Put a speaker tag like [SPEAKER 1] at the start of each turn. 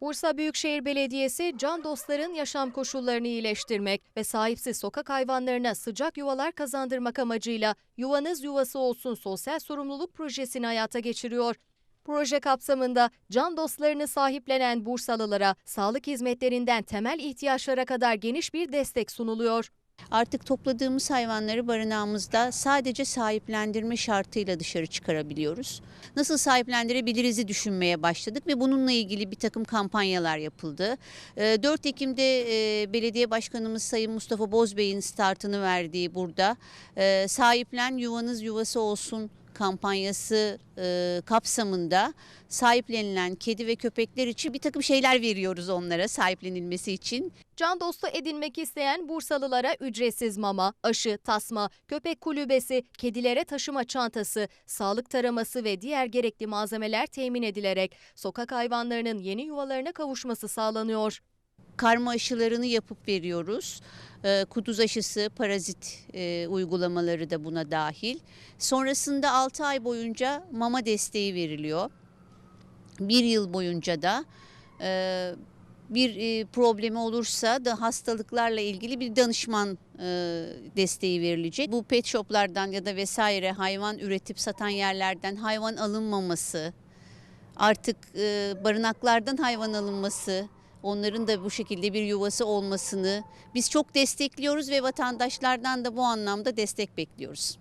[SPEAKER 1] Bursa Büyükşehir Belediyesi can dostların yaşam koşullarını iyileştirmek ve sahipsiz sokak hayvanlarına sıcak yuvalar kazandırmak amacıyla Yuvanız Yuvası Olsun sosyal sorumluluk projesini hayata geçiriyor. Proje kapsamında can dostlarını sahiplenen Bursalılara sağlık hizmetlerinden temel ihtiyaçlara kadar geniş bir destek sunuluyor.
[SPEAKER 2] Artık topladığımız hayvanları barınağımızda sadece sahiplendirme şartıyla dışarı çıkarabiliyoruz. Nasıl sahiplendirebiliriz'i düşünmeye başladık ve bununla ilgili bir takım kampanyalar yapıldı. Ee, 4 Ekim'de e, belediye başkanımız Sayın Mustafa Bozbey'in startını verdiği burada e, sahiplen yuvanız yuvası olsun kampanyası e, kapsamında sahiplenilen kedi ve köpekler için bir takım şeyler veriyoruz onlara sahiplenilmesi için.
[SPEAKER 1] Can dostu edinmek isteyen Bursalılara ücretsiz mama, aşı, tasma, köpek kulübesi, kedilere taşıma çantası, sağlık taraması ve diğer gerekli malzemeler temin edilerek sokak hayvanlarının yeni yuvalarına kavuşması sağlanıyor.
[SPEAKER 2] Karma aşılarını yapıp veriyoruz. Ee, Kuduz aşısı, parazit e, uygulamaları da buna dahil. Sonrasında 6 ay boyunca mama desteği veriliyor. Bir yıl boyunca da e, bir e, problemi olursa da hastalıklarla ilgili bir danışman desteği verilecek. Bu pet shoplardan ya da vesaire hayvan üretip satan yerlerden hayvan alınmaması, artık barınaklardan hayvan alınması, onların da bu şekilde bir yuvası olmasını biz çok destekliyoruz ve vatandaşlardan da bu anlamda destek bekliyoruz.